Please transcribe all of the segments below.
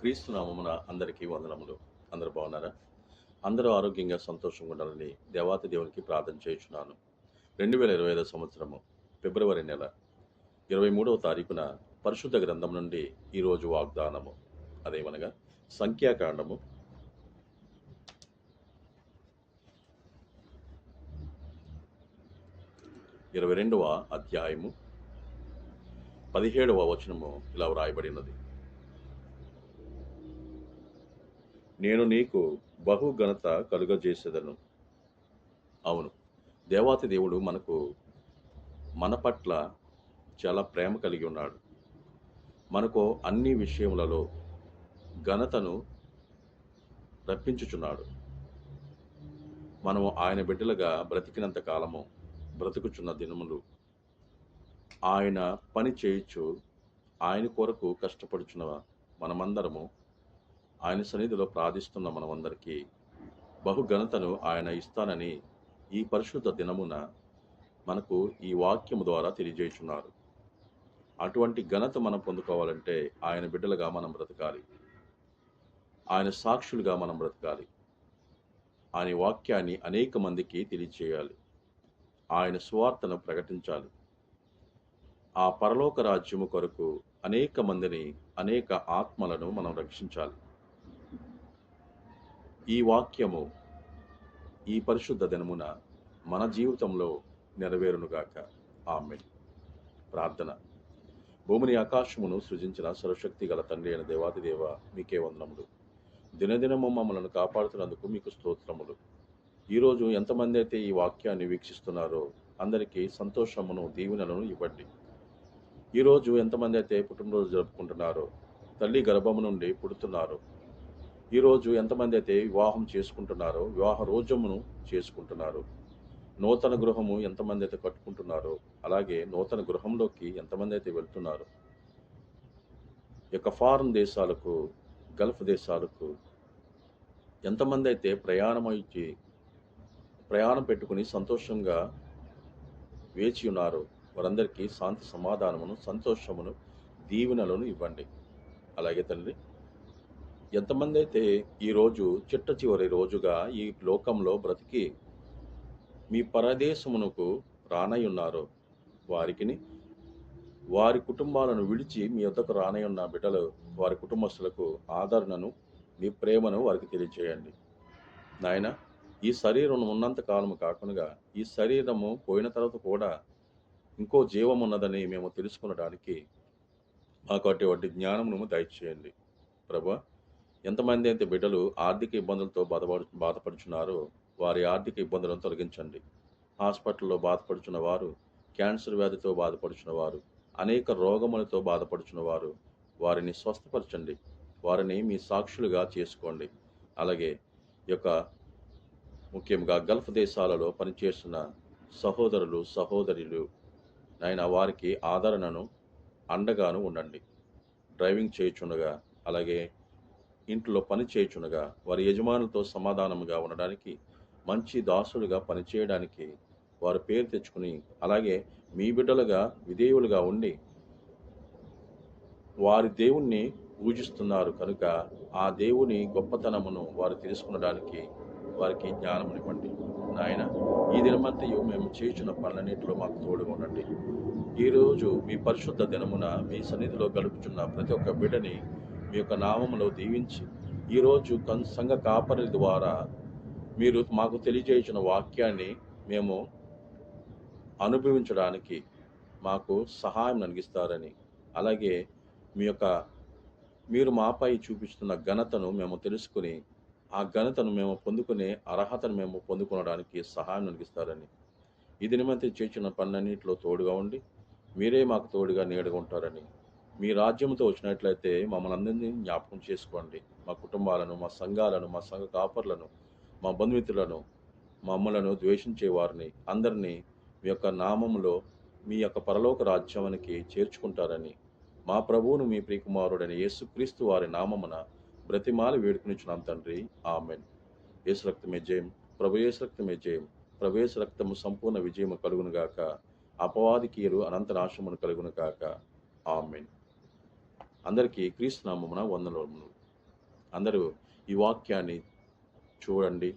క్రీస్తు నామమున అందరికీ వందనములు. అందరూ బాగున్నారా? అందరూ ఆరోగ్యంగా సంతోషంగా ఉండాలని దేవాతి దేవునికి ప్రార్థన చేయుచున్నాను. రెండు వేల ఇరవై ఐదో సంవత్సరము ఫిబ్రవరి నెల ఇరవై మూడవ తారీఖున పరిశుద్ధ గ్రంథం నుండి ఈరోజు వాగ్దానము. అదేమనగా సంఖ్యాకాండము. ఇరవై రెండవ అధ్యాయము పదిహేడవ వచనము ఇలా వ్రాయబడినది. నేను నీకు బహు ఘనత కలుగజేసేదను. అవును దేవాతి దేవుడు మనకు మన పట్ల చాలా ప్రేమ కలిగి ఉన్నాడు. మనకు అన్ని విషయములలో ఘనతను రప్పించుచున్నాడు. మనము ఆయన బిడ్డలుగా బ్రతికినంత కాలము బ్రతుకుచున్న దినములు ఆయన పని చేయొచ్చు ఆయన కొరకు కష్టపడుచున్న మనమందరము ఆయన సన్నిధిలో ప్రార్థిస్తున్న మనమందరికీ. బహు ఘనతను ఆయన ఇస్తానని ఈ పరిశుద్ధ దినమున మనకు ఈ వాక్యము ద్వారా తెలియజేస్తున్నారు అటువంటి ఘనత మనం పొందుకోవాలంటే ఆయన బిడ్డలుగా మనం బ్రతకాలి. ఆయన సాక్షులుగా మనం బ్రతకాలి. ఆయన వాక్యాన్ని అనేక మందికి తెలియచేయాలి. ఆయన స్వార్థను ప్రకటించాలి. ఆ పరలోక రాజ్యము కొరకు అనేక మందిని అనేక ఆత్మలను మనం రక్షించాలి. ఈ వాక్యము ఈ పరిశుద్ధ దినమున మన జీవితంలో నెరవేరునుగాక. ఆమె ప్రార్థన. భూమిని ఆకాశమును సృజించిన సర్వశక్తి గల తండ్రి అయిన దేవాదిదేవ మీకే వందనములు. దినదినము మమ్మలను కాపాడుతున్నందుకు మీకు స్తోత్రములు. ఈరోజు ఎంతమంది అయితే ఈ వాక్యాన్ని వీక్షిస్తున్నారో అందరికీ సంతోషమును దీవెనలను ఇవ్వండి. ఈరోజు ఎంతమంది అయితే పుట్టినరోజు జరుపుకుంటున్నారో తల్లి గర్భము నుండి పుడుతున్నారో ఈరోజు ఎంతమంది అయితే వివాహం చేసుకుంటున్నారో వివాహ రోజమును చేసుకుంటున్నారు. నూతన గృహము ఎంతమంది అయితే కట్టుకుంటున్నారో అలాగే నూతన గృహంలోకి ఎంతమంది అయితే వెళ్తున్నారు. యొక్క ఫారెన్ దేశాలకు గల్ఫ్ దేశాలకు ఎంతమంది అయితే ప్రయాణం ఇచ్చి ప్రయాణం పెట్టుకుని సంతోషంగా వేచి ఉన్నారు వారందరికీ శాంతి సమాధానమును సంతోషమును దీవెనలను ఇవ్వండి. అలాగే తండ్రి ఎంతమంది అయితే ఈరోజు చిట్ట చివరి రోజుగా ఈ లోకంలో బ్రతికి మీ పరదేశమునకు రానయ్యున్నారో వారికిని వారి కుటుంబాలను విడిచి మీ వద్దకు రానయ్యున్న బిడ్డలు వారి కుటుంబస్తులకు ఆదరణను మీ ప్రేమను వారికి తెలియచేయండి. నాయన ఈ శరీరం ఉన్నంత కాలము కాకుండా ఈ శరీరము పోయిన తర్వాత కూడా ఇంకో జీవం ఉన్నదని మేము తెలుసుకునడానికి మాకు అటువంటి జ్ఞానమును దయచేయండి. ప్రభా ఎంతమంది అయితే బిడ్డలు ఆర్థిక ఇబ్బందులతో బాధపడు బాధపడుచున్నారో వారి ఆర్థిక ఇబ్బందులను తొలగించండి. హాస్పిటల్లో బాధపడుచున్న వారు క్యాన్సర్ వ్యాధితో బాధపడుచున్న వారు అనేక రోగములతో బాధపడుచున్న వారు వారిని స్వస్థపరచండి. వారిని మీ సాక్షులుగా చేసుకోండి. అలాగే యొక్క ముఖ్యంగా గల్ఫ్ దేశాలలో పనిచేస్తున్న సహోదరులు సహోదరులు నాయన వారికి ఆదరణను అండగాను ఉండండి. డ్రైవింగ్ చేయుచుండగా అలాగే ఇంట్లో పని చేయుచుండగా వారి యజమానులతో సమాధానముగా ఉండడానికి మంచి దాసులుగా పనిచేయడానికి వారు పేరు తెచ్చుకుని అలాగే మీ బిడ్డలుగా విధేయులుగా ఉండి వారి దేవుణ్ణి పూజిస్తున్నారు కనుక ఆ దేవుని గొప్పతనమును వారు తెలుసుకునడానికి వారికి జ్ఞానమునివ్వండి నాయన ఈ దినమంతయు మేము చేసిన పనులన్నింటిలో మాకు తోడుగా ఉండండి. ఈరోజు మీ పరిశుద్ధ దినమున మీ సన్నిధిలో గడుపుచున్న ప్రతి ఒక్క బిడ్డని మీ యొక్క నామములో దీవించి ఈరోజు కన్ సంఘ కాపరి ద్వారా మీరు మాకు తెలియజేసిన వాక్యాన్ని మేము అనుభవించడానికి మాకు సహాయం అందిస్తారని అలాగే మీ యొక్క మీరు మాపై చూపిస్తున్న ఘనతను మేము తెలుసుకుని ఆ ఘనతను మేము పొందుకునే అర్హతను మేము పొందుకోవడానికి సహాయం అందిస్తారని ఇది దినమంతి చేసిన పనులన్నింటిలో తోడుగా ఉండి మీరే మాకు తోడుగా నీడగా ఉంటారని మీ రాజ్యంతో వచ్చినట్లయితే మమ్మల్ని అందరినీ జ్ఞాపకం చేసుకోండి. మా కుటుంబాలను మా సంఘాలను మా సంఘ కాపర్లను మా బంధుమిత్రులను మమ్మలను ద్వేషించే వారిని అందరినీ మీ యొక్క నామములో మీ యొక్క పరలోక రాజ్యానికి చేర్చుకుంటారని మా ప్రభువును మీ ప్రియకుమారుడైన యేసుక్రీస్తు వారి నామమున బ్రతిమాలి వేడుకునిచున్నాం తండ్రి. ఆమెన్. యేసు రక్తమే జయం. ప్రభు యేసు రక్తమే జయం. ప్రభు యేసు రక్తము సంపూర్ణ విజయము కలుగునుగాక. అపవాది కీరు అనంత నాశమును కలుగునుగాక. ఆమెన్. అందరికీ క్రీస్తునామమున వందనములు. అందరూ ఈ వాక్యాన్ని చూడండి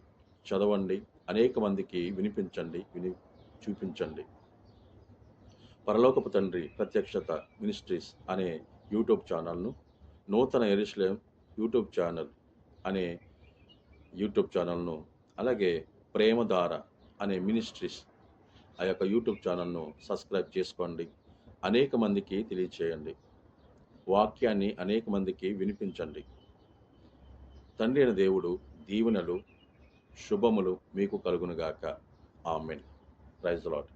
చదవండి అనేక మందికి వినిపించండి విని చూపించండి. పరలోకపు తండ్రి ప్రత్యక్షత మినిస్ట్రీస్ అనే యూట్యూబ్ ఛానల్ను నూతన ఎరుసలేం యూట్యూబ్ ఛానల్ అనే యూట్యూబ్ ఛానల్ను అలాగే ప్రేమధార అనే మినిస్ట్రీస్ ఆ యొక్క యూట్యూబ్ ఛానల్ను సబ్స్క్రైబ్ చేసుకోండి. అనేక మందికి తెలియచేయండి. వాక్యాన్ని అనేక మందికి వినిపించండి. తండ్రి అయిన దేవుడు దీవెనలు శుభములు మీకు కలుగునుగాక. ఆమెన్. Praise lot